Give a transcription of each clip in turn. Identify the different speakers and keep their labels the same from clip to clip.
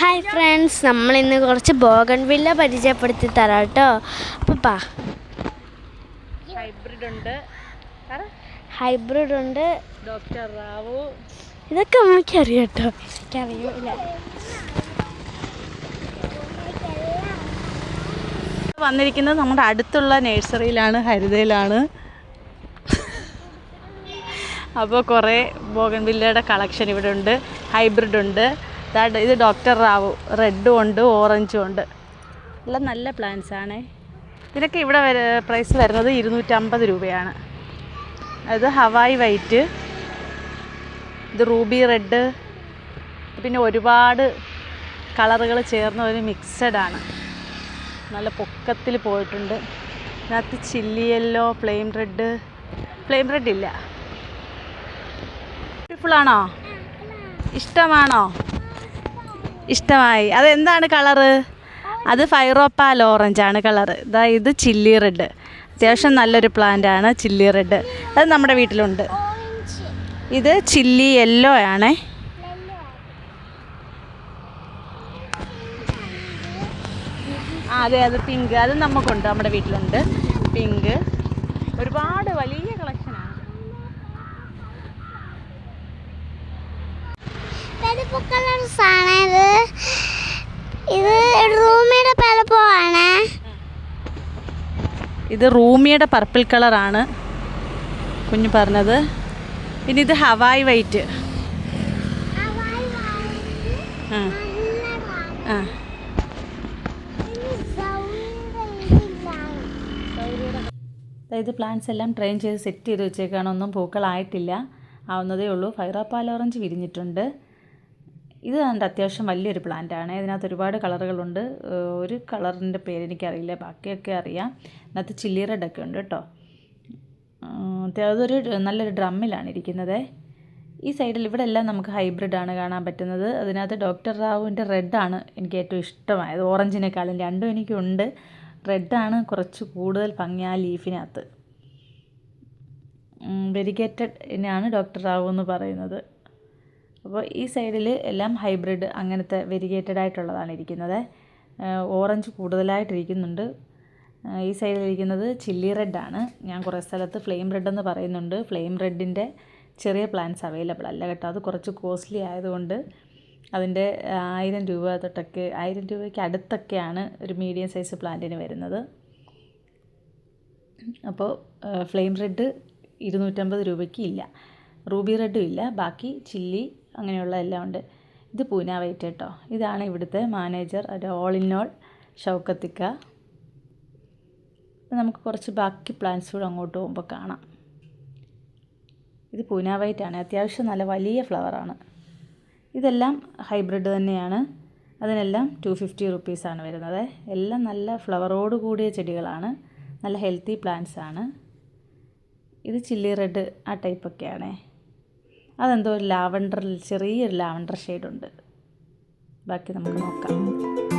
Speaker 1: Hi friends നമ്മൾ ഇന്ന് കുറച്ച് ബോഗൺ വില്ല പരിചയപ്പെടുത്തി തരാം കേട്ടോ അപ്പോൾ പാ.
Speaker 2: ഹൈബ്രിഡ് ഉണ്ട്.
Speaker 1: ഹൈബ്രിഡ് ഉണ്ട്.
Speaker 2: ഡോക്ടർ റാവു.
Speaker 1: ഇതൊക്കെ അമ്മയ്ക്ക് അറിയാം കേട്ടോ എനിക്കറിയില്ല.
Speaker 2: വന്നിരിക്കുന്നത് നമ്മുടെ അടുത്തുള്ള നഴ്സറിയിലാണ് ഹരിതയിലാണ്. അപ്പോൾ കുറേ ബോഗൻവില്ലയുടെ കളക്ഷൻ ഇവിടെ ഉണ്ട്. ഹൈബ്രിഡ് ഉണ്ട്. ഇത് ഡോക്ടർ റാവു റെഡും ഉണ്ട് ഓറഞ്ചും ഉണ്ട്. എല്ലാം നല്ല പ്ലാന്റ്സ് ആണ്. ഇതിനൊക്കെ ഇവിടെ വര പ്രൈസ് വരുന്നത് ഇരുന്നൂറ്റമ്പത് രൂപയാണ്. അത് ഹവായ് വൈറ്റ് ഇത് റൂബി റെഡ് പിന്നെ ഒരുപാട് കളറുകൾ ചേർന്ന ഒരു മിക്സഡ് ആണ്. നല്ല പൊക്കത്തിൽ പോയിട്ടുണ്ട്. ഇതിനകത്ത് chilli yellow flame red flame red ഇല്ല. ബ്യൂട്ടിഫുൾ ആണോ? ഇഷ്ടമാണോ? ഇഷ്ടമായി. അതെന്താണ് കളറ്? അത് ഫൈറോപ്പാൽ ഓറഞ്ച് ആണ് കളറ്. ഇതാ ഇത് ചില്ലി റെഡ്. അത്യാവശ്യം നല്ലൊരു പ്ലാന്റ് ആണ് ചില്ലി റെഡ്. അത് നമ്മുടെ വീട്ടിലുണ്ട്. ഇത് ചില്ലി യെല്ലോ ആണേ. അതെ അത് പിങ്ക് അത് നമുക്കുണ്ട് നമ്മുടെ വീട്ടിലുണ്ട്. പിങ്ക് ഒരുപാട് വലിയ കളക്ഷനാണ്
Speaker 1: കളേഴ്സ് ആണ് ഇത് ഇത് റൂമിയുടെ പലപ്പോഴാണ്
Speaker 2: ഇത് റൂമിയുടെ പർപ്പിൾ കളറാണ്. കുഞ്ഞു പറഞ്ഞത്. പിന്നെ ഇത് ഹവായ് വൈറ്റ്. ആ ആ. അതായത് പ്ലാന്റ്സ് എല്ലാം ട്രെയിൻ ചെയ്ത് സെറ്റ് ചെയ്ത് വെച്ചേക്കാണ്. ഒന്നും പൂക്കളായിട്ടില്ല. ആവുന്നതേ ഉള്ളൂ. ഫൈറാപ്പാൽ ഓറഞ്ച് വിരിഞ്ഞിട്ടുണ്ട്. ഇത് കണ്ട് അത്യാവശ്യം വലിയൊരു പ്ലാന്റ് ആണ്. ഇതിനകത്ത് ഒരുപാട് കളറുകളുണ്ട്. ഒരു കളറിന്റെ പേര് എനിക്കറിയില്ല. ബാക്കിയൊക്കെ അറിയാം. ഇതിനകത്ത് ചില്ലി റെഡ് ഒക്കെ ഉണ്ട് കേട്ടോ. അതൊരു നല്ലൊരു ഡ്രമ്മിലാണ് ഇരിക്കുന്നത്. ഈ സൈഡിൽ ഇവിടെ എല്ലാം നമുക്ക് ഹൈബ്രിഡ് ആണ് കാണാൻ പറ്റുന്നത്. അതിനകത്ത് ഡോക്ടർ റാവുവിന്റെ റെഡാണ് എനിക്ക് ഏറ്റവും ഇഷ്ടമായത്. ഓറഞ്ചിനേക്കാളും രണ്ടും എനിക്കുണ്ട്. റെഡാണ് കുറച്ച് കൂടുതൽ ഭംഗി ആ ലീഫിനകത്ത് വെരിഗേറ്റഡ് ആണ് ഡോക്ടർ റാവു എന്ന് പറയുന്നത്. അപ്പോൾ ഈ സൈഡിൽ എല്ലാം ഹൈബ്രിഡ് അങ്ങനത്തെ വെരിഗേറ്റഡ് ആയിട്ടുള്ളതാണ് ഇരിക്കുന്നത്. ഓറഞ്ച് കൂടുതലായിട്ടിരിക്കുന്നുണ്ട്. ഈ സൈഡിലിരിക്കുന്നത് ചില്ലി റെഡാണ് ഞാൻ കുറേ സ്ഥലത്ത് ഫ്ലെയിം റെഡ് എന്ന് പറയുന്നുണ്ട്. ഫ്ലെയിം റെഡിന്റെ ചെറിയ പ്ലാന്റ്സ് അവൈലബിൾ അല്ല കേട്ടോ. അത് കുറച്ച് കോസ്റ്റ്ലി ആയതുകൊണ്ട് അതിന്റെ ആയിരം രൂപ തൊട്ടൊക്കെ ആയിരം രൂപയ്ക്ക് അടുത്തൊക്കെയാണ് ഒരു മീഡിയം സൈസ് പ്ലാന്റിന് വരുന്നത്. അപ്പോൾ ഫ്ലെയിം റെഡ് ഇരുന്നൂറ്റമ്പത് രൂപയ്ക്ക് ഇല്ല. റൂബി റെഡും ഇല്ല. ബാക്കി ചില്ലി അങ്ങനെയുള്ള എല്ലാം ഉണ്ട്. ഇത് പൂന വൈറ്റ് കേട്ടോ. ഇതാണ് ഇവിടുത്തെ മാനേജർ. ഒരു ഓൾ ഇൻ ഓൾ ഷൗക്കത്തിക്ക. നമുക്ക് കുറച്ച് ബാക്കി പ്ലാന്റ്സ് കൂടെ അങ്ങോട്ട് പോകുമ്പോൾ കാണാം. ഇത് പൂന വൈറ്റ് ആണ്. അത്യാവശ്യം നല്ല വലിയ ഫ്ലവറാണ് ഇതെല്ലാം ഹൈബ്രിഡ് തന്നെയാണ്. അതിനെല്ലാം ടു ഫിഫ്റ്റി റുപ്പീസാണ് വരുന്നത്. എല്ലാം നല്ല ഫ്ലവറോട് കൂടിയ ചെടികളാണ്. നല്ല ഹെൽത്തി പ്ലാന്റ്സ് ആണ്. ഇത് ചില്ലി റെഡ് ആ ടൈപ്പൊക്കെയാണേ അതെന്തോ ഒരു ലാവണ്ടറിൽ ചെറിയൊരു ലാവണ്ടർ ഷെയ്ഡുണ്ട് ബാക്കി നമുക്ക് നോക്കാം.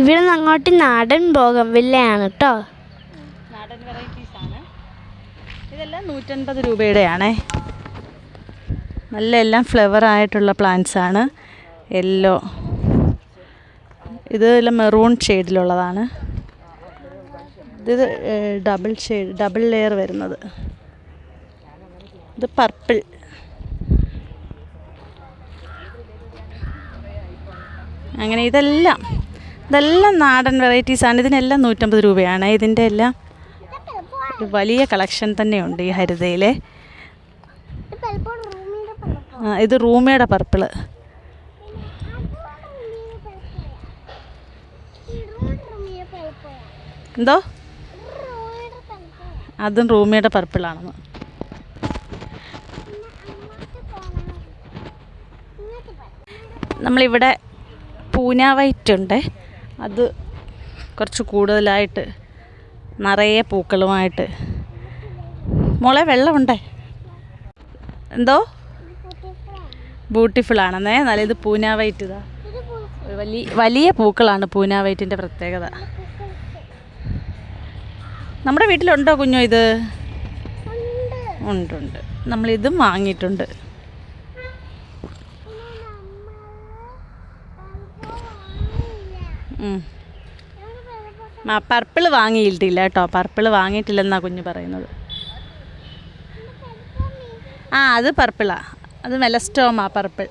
Speaker 1: ഇവിടുന്ന് അങ്ങോട്ട് നാടൻ ഭോഗം വില്ലയാണ് കേട്ടോ
Speaker 2: നാടൻ വെറൈറ്റീസ് ആണ്. ഇതെല്ലാം നൂറ്റൻപത് രൂപയുടെയാണേ. നല്ല എല്ലാം ഫ്ലവർ ആയിട്ടുള്ള പ്ലാന്റ്സ് ആണ്. യെല്ലോ ഇത് എല്ലാം മെറൂൺ ഷെയ്ഡിലുള്ളതാണ് ഇത് ഡബിൾ ഷെയ്ഡ് ഡബിൾ ലെയർ വരുന്നത്. ഇത് പർപ്പിൾ അങ്ങനെ ഇതെല്ലാം ഇതെല്ലാം നാടൻ വെറൈറ്റീസ് ആണ്. ഇതിനെല്ലാം നൂറ്റമ്പത് രൂപയാണ്. ഇതിന്റെ എല്ലാം വലിയ കളക്ഷൻ തന്നെയുണ്ട് ഈ ഹരിതയിലെ.
Speaker 1: ഇത് റൂമയുടെ
Speaker 2: പർപ്പിൾ എന്തോ? അതും റൂമിയുടെ പർപ്പിളാണെന്ന് നമ്മളിവിടെ പൂന വൈറ്റ് ഉണ്ട്. അത് കുറച്ച് കൂടുതലായിട്ട് നിറയെ പൂക്കളുമായിട്ട്. മോളെ വെള്ളമുണ്ടേ? എന്തോ? ബ്യൂട്ടിഫുൾ ആണെന്നേ. നല്ല ഇത് പൂന വൈറ്റ് ഇതാ. വലിയ വലിയ പൂക്കളാണ് പൂന വൈറ്റിന്റെ പ്രത്യേകത. നമ്മുടെ വീട്ടിലുണ്ടോ കുഞ്ഞോ ഇത്? ഉണ്ട് ഉണ്ട്. നമ്മളിതും വാങ്ങിയിട്ടുണ്ട്. ആ പർപ്പിൾ വാങ്ങിയിട്ടില്ല കേട്ടോ. പർപ്പിൾ വാങ്ങിയിട്ടില്ലെന്നാ കുഞ്ഞ് പറയുന്നത്. ആ അത് പർപ്പിളാ. അത് മെലസ്റ്റോമാ പർപ്പിൾ.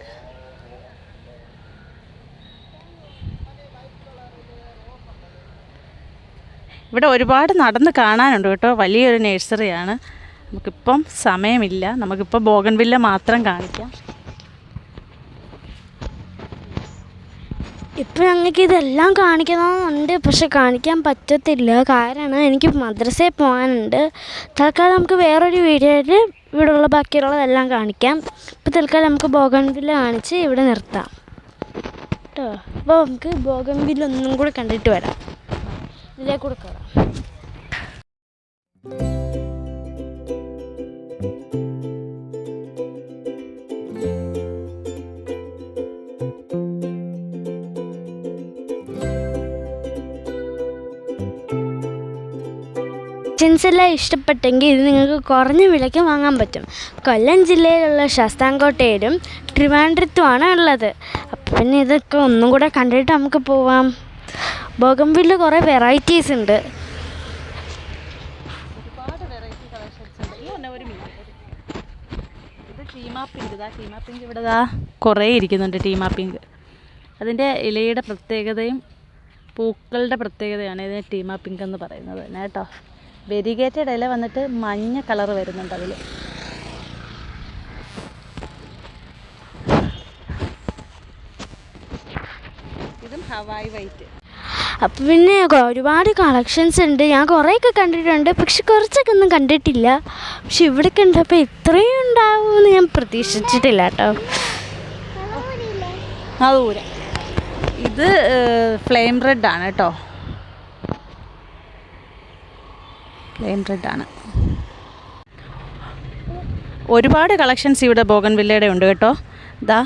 Speaker 2: ഇവിടെ ഒരുപാട് നടന്ന് കാണാനുണ്ട് കേട്ടോ. വലിയൊരു നഴ്സറിയാണ്. നമുക്കിപ്പം സമയമില്ല. നമുക്കിപ്പോൾ ബോഗൻവില്ല മാത്രം കാണിക്കാം.
Speaker 1: ഇപ്പം ഞങ്ങൾക്ക് ഇതെല്ലാം കാണിക്കണമെന്നുണ്ട് പക്ഷെ കാണിക്കാൻ പറ്റത്തില്ല. കാരണം എനിക്ക് മദ്രസയിൽ പോകാനുണ്ട്. തൽക്കാലം നമുക്ക് വേറൊരു വീഡിയോയിൽ ഇവിടെയുള്ള ബാക്കിയുള്ളതെല്ലാം കാണിക്കാം. ഇപ്പം തൽക്കാലം നമുക്ക് ബോഗൻവില്ല കാണിച്ച് ഇവിടെ നിർത്താം. കേട്ടോ? അപ്പോൾ നമുക്ക് ബോഗൻവില്ല ഒന്നും കൂടെ കണ്ടിട്ട് വരാം. ഇതിലേക്ക് കൂടെ കയറാം കളക്ഷൻസ് എല്ലാം ഇഷ്ടപ്പെട്ടെങ്കിൽ ഇത് നിങ്ങൾക്ക് കുറഞ്ഞ വിലയ്ക്ക് വാങ്ങാൻ പറ്റും. കൊല്ലം ജില്ലയിലുള്ള ശാസ്താംകോട്ടയിലും ട്രിവാൻഡ്രത്തുമാണ് ഉള്ളത്. അപ്പം പിന്നെ ഇതൊക്കെ ഒന്നും കൂടെ കണ്ടിട്ട് നമുക്ക് പോവാം. ബോഗംവില്ല് കുറേ വെറൈറ്റീസ് ഉണ്ട്.
Speaker 2: കുറേ ഇരിക്കുന്നുണ്ട് ടീമാ പിങ്ക്. അതിന്റെ ഇലയുടെ പ്രത്യേകതയും പൂക്കളുടെ പ്രത്യേകതയാണ് ഇതിന് ടീമാ പിങ്ക് എന്ന് പറയുന്നത്. തന്നെ കേട്ടോ. വെരിഗേറ്റഡ് ഇല വന്നിട്ട് മഞ്ഞ കളർ വരുന്നുണ്ട് അതിൽ ഇതും ഹവായ് വൈറ്റ്.
Speaker 1: അപ്പം പിന്നെ ഒരുപാട് കളക്ഷൻസ് ഉണ്ട്. ഞാൻ കുറേയൊക്കെ കണ്ടിട്ടുണ്ട്. പക്ഷെ കുറച്ചൊക്കെ ഒന്നും കണ്ടിട്ടില്ല. പക്ഷെ ഇവിടെ കണ്ടപ്പോൾ ഇത്രയും ഉണ്ടാവുമെന്ന് ഞാൻ പ്രതീക്ഷിച്ചിട്ടില്ല കേട്ടോ.
Speaker 2: ദൂരെ ഇത് ഫ്ലെയിം റെഡ് ആണ് കേട്ടോ. റെഡ് ആണ് ഒരുപാട് കളക്ഷൻസ് ഇവിടെ ബോഗൻവില്ലയുടെ ഉണ്ട് കേട്ടോ. ഇതാ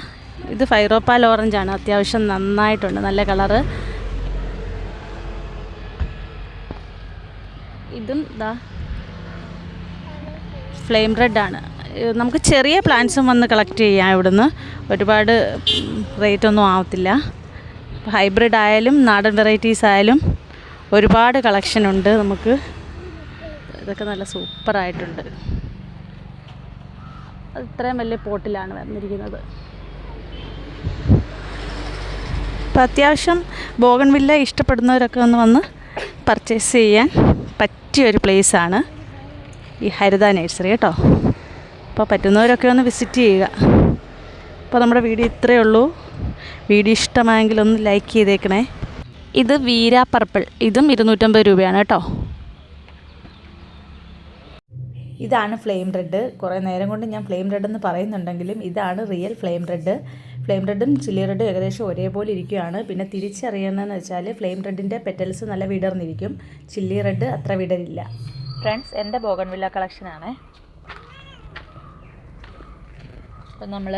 Speaker 2: ഇത് ഫൈറോപ്പാൽ ആണ് അത്യാവശ്യം നന്നായിട്ടുണ്ട് നല്ല കളറ്. ഇതും ഇതാ ഫ്ലെയിം റെഡ് ആണ് നമുക്ക് ചെറിയ പ്ലാന്റ്സും വന്ന് കളക്ട് ചെയ്യാം ഇവിടുന്ന്. ഒരുപാട് റേറ്റ് ഒന്നും ആവത്തില്ല. ഹൈബ്രിഡ് ആയാലും നാടൻ വെറൈറ്റീസ് ആയാലും ഒരുപാട് കളക്ഷൻ ഉണ്ട് നമുക്ക്. ഇതൊക്കെ നല്ല സൂപ്പറായിട്ടുണ്ട്. അത് ഇത്രയും വലിയ പോട്ടിലാണ് വന്നിരിക്കുന്നത്. അപ്പം അത്യാവശ്യം ബോഗൺവില്ല ഇഷ്ടപ്പെടുന്നവരൊക്കെ ഒന്ന് വന്ന് പർച്ചേസ് ചെയ്യാൻ പറ്റിയൊരു പ്ലേസാണ് ഈ ഹരിത നേഴ്സറി കേട്ടോ. അപ്പോൾ പറ്റുന്നവരൊക്കെ ഒന്ന് വിസിറ്റ് ചെയ്യുക. അപ്പോൾ നമ്മുടെ വീഡിയോ ഇത്രയേ ഉള്ളൂ. വീഡിയോ ഇഷ്ടമായെങ്കിൽ ഒന്ന് ലൈക്ക് ചെയ്തേക്കണേ. ഇത് വീര പർപ്പിൾ ഇതും ഇരുന്നൂറ്റമ്പത് രൂപയാണ് കേട്ടോ. ഇതാണ് ഫ്ലെയിം റെഡ്. കുറേ നേരം കൊണ്ട് ഞാൻ ഫ്ലെയിം റെഡ് എന്ന് പറയുന്നുണ്ടെങ്കിലും ഇതാണ് റിയൽ ഫ്ലെയിം റെഡ്. ഫ്ലെയിം റെഡും ചില്ലി റെഡും ഏകദേശം ഒരേപോലെ ഇരിക്കുകയാണ്. പിന്നെ തിരിച്ചറിയണമെന്ന് വെച്ചാൽ ഫ്ലെയിം റെഡിന്റെ പെറ്റൽസ് നല്ല വിടർന്നിരിക്കും. ചില്ലി റെഡ് അത്ര വിടരില്ല ഫ്രണ്ട്സ് എന്റെ ബോഗൺവില്ല കളക്ഷനാണ് അപ്പം നമ്മൾ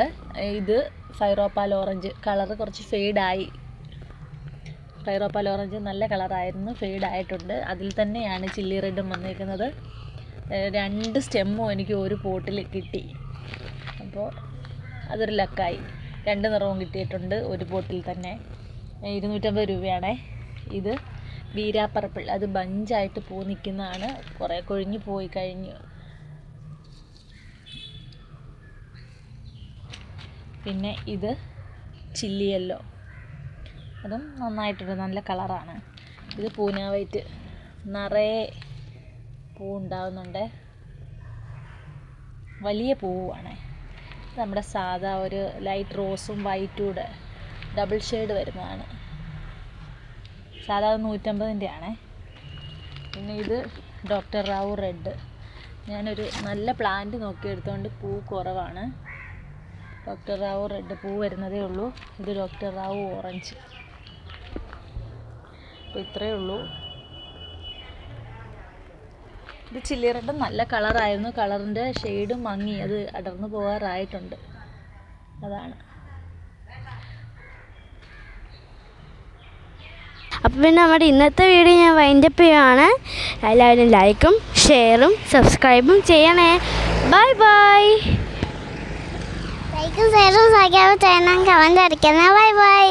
Speaker 2: ഇത് ഫൈറോപ്പാൽ ഓറഞ്ച് കളർ കുറച്ച് ഫെയ്ഡായി. ഫൈറോപ്പാൽ ഓറഞ്ച് നല്ല കളറായിരുന്നു ഫെയ്ഡായിട്ടുണ്ട്. അതിൽ തന്നെയാണ് ചില്ലി റെഡും വന്നിരിക്കുന്നത് രണ്ട് സ്റ്റെമ്മും എനിക്ക് ഒരു പോട്ടിൽ കിട്ടി. അപ്പോൾ അതൊരു ലക്കായി. രണ്ട് നിറവും കിട്ടിയിട്ടുണ്ട് ഒരു പോട്ടിൽ തന്നെ. ഇരുന്നൂറ്റമ്പത് രൂപയാണേ. ഇത് വീരാപ്പറപ്പിൾ അത് ബഞ്ചായിട്ട് പൂ നിൽക്കുന്നതാണ്. കുറേ കൊഴിഞ്ഞു പോയി കഴിഞ്ഞു. പിന്നെ ഇത് ചില്ലി യെല്ലോ. അതും നന്നായിട്ടുണ്ട് നല്ല കളറാണ്. ഇത് പൂന വൈറ്റ്. നിറയെ പൂ ഉണ്ടാവുന്നുണ്ട് വലിയ പൂവാണ്. നമ്മുടെ സാധാ ഒരു ലൈറ്റ് റോസും വൈറ്റും കൂടെ ഡബിൾ ഷെയ്ഡ് വരുന്നതാണ്. സാധാ നൂറ്റമ്പതിന്റെ ആണേ പിന്നെ ഇത് ഡോക്ടർ റാവു റെഡ്. ഞാനൊരു നല്ല പ്ലാന്റ് നോക്കിയെടുത്തുകൊണ്ട് പൂ കുറവാണ്. ഡോക്ടർ റാവു റെഡ് പൂ വരുന്നതേ ഉള്ളൂ. ഇത് ഡോക്ടർ റാവു ഓറഞ്ച് അപ്പോൾ ഇത്രയേ ഉള്ളൂ. ഇത് ചില്ലി റെഡ് നല്ല കളറായിരുന്നു. കളറിന്റെ ഷെയ്ഡ് മങ്ങി അത് അടർന്നു പോകാറായിട്ടുണ്ട്. അതാണ്.
Speaker 1: അപ്പോൾ പിന്നെ നമ്മുടെ ഇന്നത്തെ വീഡിയോ ഞാൻ വൈൻഡപ്പ് ചെയ്യുകയാണ് എല്ലാവരും ലൈക്കും ഷെയറും സബ്സ്ക്രൈബും ചെയ്യണേ. ബൈ ബൈ
Speaker 3: ലൈക്കും ഷെയറും സബ്സ്ക്രൈബ് ചെയ്യണം. കമന്റ് അടിക്കണം. Bye bye